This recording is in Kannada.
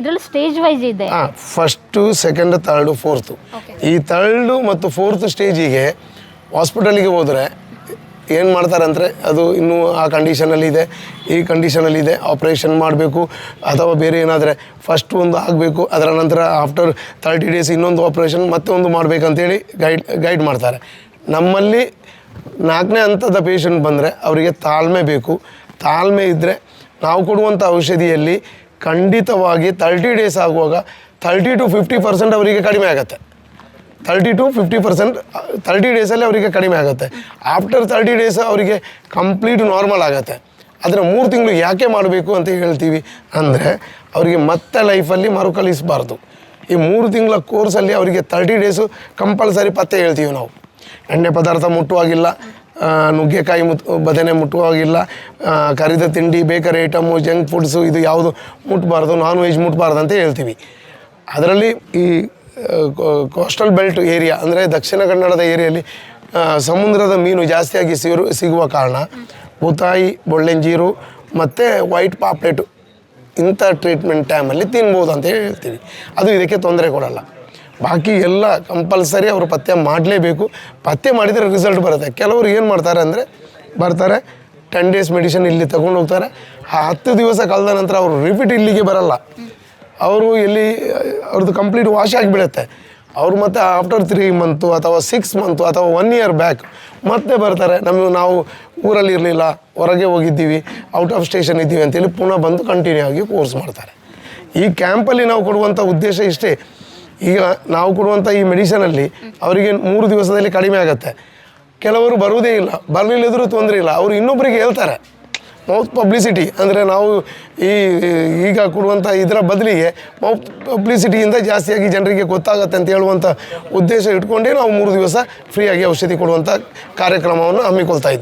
ಇದರಲ್ಲಿ ಸ್ಟೇಜ್ ವೈಸ್ ಇದೆ. ಹಾಂ ಫಸ್ಟು ಸೆಕೆಂಡ್ ತರ್ಡು ಫೋರ್ತು ಈ ತರ್ಡು ಮತ್ತು ಫೋರ್ತ್ ಸ್ಟೇಜಿಗೆ ಹಾಸ್ಪಿಟಲಿಗೆ ಹೋದರೆ ಏನು ಮಾಡ್ತಾರೆ ಅಂದರೆ ಅದು ಇನ್ನೂ ಆ ಕಂಡೀಷನಲ್ಲಿದೆ ಈ ಕಂಡೀಷನಲ್ಲಿದೆ ಆಪ್ರೇಷನ್ ಮಾಡಬೇಕು. ಅಥವಾ ಬೇರೆ ಏನಾದರೆ ಫಸ್ಟ್ ಒಂದು ಆಗಬೇಕು ಅದರ ನಂತರ ಆಫ್ಟರ್ ತರ್ಟಿ ಡೇಸ್ ಇನ್ನೊಂದು ಆಪ್ರೇಷನ್ ಮತ್ತೆ ಒಂದು ಮಾಡಬೇಕಂತೇಳಿ ಗೈಡ್ ಗೈಡ್ ಮಾಡ್ತಾರೆ. ನಮ್ಮಲ್ಲಿ ನಾಲ್ಕನೇ ಹಂತದ ಪೇಷಂಟ್ ಬಂದರೆ ಅವರಿಗೆ ತಾಳ್ಮೆ ಬೇಕು. ತಾಳ್ಮೆ ಇದ್ದರೆ ನಾವು ಕೊಡುವಂಥ ಔಷಧಿಯಲ್ಲಿ ಖಂಡಿತವಾಗಿ ತರ್ಟಿ ಡೇಸ್ ಆಗುವಾಗ ತರ್ಟಿ ಟು ಫಿಫ್ಟಿ ಪರ್ಸೆಂಟ್ ಅವರಿಗೆ ಕಡಿಮೆ ಆಗುತ್ತೆ. Thirty to fifty percent thirty ಡೇಸಲ್ಲಿ ಅವರಿಗೆ ಕಡಿಮೆ ಆಗುತ್ತೆ. ಆಫ್ಟರ್ ತರ್ಟಿ ಡೇಸ್ ಅವರಿಗೆ ಕಂಪ್ಲೀಟ್ ನಾರ್ಮಲ್ ಆಗುತ್ತೆ. ಆದರೆ ಮೂರು ತಿಂಗಳು ಯಾಕೆ ಮಾಡಬೇಕು ಅಂತ ಹೇಳ್ತೀವಿ ಅಂದರೆ ಅವರಿಗೆ ಮತ್ತೆ ಲೈಫಲ್ಲಿ ಮರುಕಳಿಸಬಾರ್ದು. ಈ ಮೂರು ತಿಂಗಳ ಕೋರ್ಸಲ್ಲಿ ಅವರಿಗೆ ತರ್ಟಿ ಡೇಸು ಕಂಪಲ್ಸರಿ ಪತ್ತೆ ಹೇಳ್ತೀವಿ ನಾವು. ಎಣ್ಣೆ ಪದಾರ್ಥ ಮುಟ್ಟುವಾಗಿಲ್ಲ. ನುಗ್ಗೆಕಾಯಿ ಮುತ್ ಬದನೆ ಮುಟ್ಟುವಾಗಿಲ್ಲ. ಕರಿದ ತಿಂಡಿ, ಬೇಕರಿ ಐಟಮು ಜಂಕ್ ಫುಡ್ಸು ಇದು ಯಾವುದು ಮುಟ್ಟಬಾರ್ದು ನಾನ್ ವೆಜ್ ಮುಟ್ಟಬಾರ್ದು ಅಂತ ಹೇಳ್ತೀವಿ. ಅದರಲ್ಲಿ ಈ ಕೋಸ್ಟಲ್ ಬೆಲ್ಟ್ ಏರಿಯಾ ಅಂದರೆ ದಕ್ಷಿಣ ಕನ್ನಡದ ಏರಿಯಲ್ಲಿ ಸಮುದ್ರದ ಮೀನು ಜಾಸ್ತಿಯಾಗಿ ಸಿರು, ಸಿಗುವ ಕಾರಣ ಬೂತಾಯಿ ಬೊಳ್ಳೆಂಜೀರು ಮತ್ತು ವೈಟ್ ಪಾಪ್ಲೆಟು ಇಂಥ ಟ್ರೀಟ್ಮೆಂಟ್ ಟೈಮಲ್ಲಿ ತಿನ್ಬೋದು ಅಂತ ಹೇಳ್ತೀವಿ. ಅದು ಇದಕ್ಕೆ ತೊಂದರೆ ಕೊಡಲ್ಲ. ಬಾಕಿ ಎಲ್ಲ ಕಂಪಲ್ಸರಿ ಅವರು ಪತ್ತೆ ಮಾಡಲೇಬೇಕು. ಪತ್ತೆ ಮಾಡಿದರೆ ರಿಸಲ್ಟ್ ಬರುತ್ತೆ. ಕೆಲವರು ಏನು ಮಾಡ್ತಾರೆ ಅಂದರೆ ಬರ್ತಾರೆ ಟೆನ್ ಡೇಸ್ ಮೆಡಿಸಿನ್ ಇಲ್ಲಿ ತಗೊಂಡು ಹೋಗ್ತಾರೆ. ಆ ಹತ್ತು ದಿವಸ ಕಳೆದ ನಂತರ ಅವರು ರಿಪೀಟ್ ಇಲ್ಲಿಗೆ ಬರಲ್ಲ. ಅವರು ಇಲ್ಲಿ ಅವ್ರದ್ದು ಕಂಪ್ಲೀಟ್ ವಾಶ್ ಆಗಿಬಿಡುತ್ತೆ. ಅವರು ಮತ್ತೆ ಆಫ್ಟರ್ ತ್ರೀ ಮಂತು ಅಥವಾ ಸಿಕ್ಸ್ ಮಂತು ಅಥವಾ ಒನ್ ಇಯರ್ ಬ್ಯಾಕ್ ಮತ್ತೆ ಬರ್ತಾರೆ. ನಮಗೆ ನಾವು ಊರಲ್ಲಿ ಇರಲಿಲ್ಲ, ಹೊರಗೆ ಹೋಗಿದ್ದೀವಿ ಔಟ್ ಆಫ್ ಸ್ಟೇಷನ್ ಇದ್ದೀವಿ ಅಂತೇಳಿ ಪುನಃ ಬಂದು ಕಂಟಿನ್ಯೂ ಆಗಿ ಕೋರ್ಸ್ ಮಾಡ್ತಾರೆ. ಈ ಕ್ಯಾಂಪಲ್ಲಿ ನಾವು ಕೊಡುವಂಥ ಉದ್ದೇಶ ಇಷ್ಟೇ. ಈಗ ನಾವು ಕೊಡುವಂಥ ಈ ಮೆಡಿಸನಲ್ಲಿ ಅವರಿಗೆ ಮೂರು ದಿವಸದಲ್ಲಿ ಕಡಿಮೆ ಆಗುತ್ತೆ. ಕೆಲವರು ಬರುವುದೇ ಇಲ್ಲ ಬರಲಿಲ್ಲದ್ರೂ ತೊಂದರೆ ಇಲ್ಲ. ಅವರು ಇನ್ನೊಬ್ಬರಿಗೆ ಹೇಳ್ತಾರೆ. ಮೌತ್ ಪಬ್ಲಿಸಿಟಿ ಅಂದರೆ ನಾವು ಈ, ಈಗ ಕೊಡುವಂಥ ಇದರ ಬದಲಿಗೆ ಮೌತ್ ಪಬ್ಲಿಸಿಟಿಯಿಂದ ಜಾಸ್ತಿಯಾಗಿ ಜನರಿಗೆ ಗೊತ್ತಾಗತ್ತೆ ಅಂತ ಹೇಳುವಂಥ ಉದ್ದೇಶ ಇಟ್ಕೊಂಡೇ ನಾವು ಮೂರು ದಿವಸ ಫ್ರೀಯಾಗಿ ಔಷಧಿ ಕೊಡುವಂಥ ಕಾರ್ಯಕ್ರಮವನ್ನು ಹಮ್ಮಿಕೊಳ್ತಾ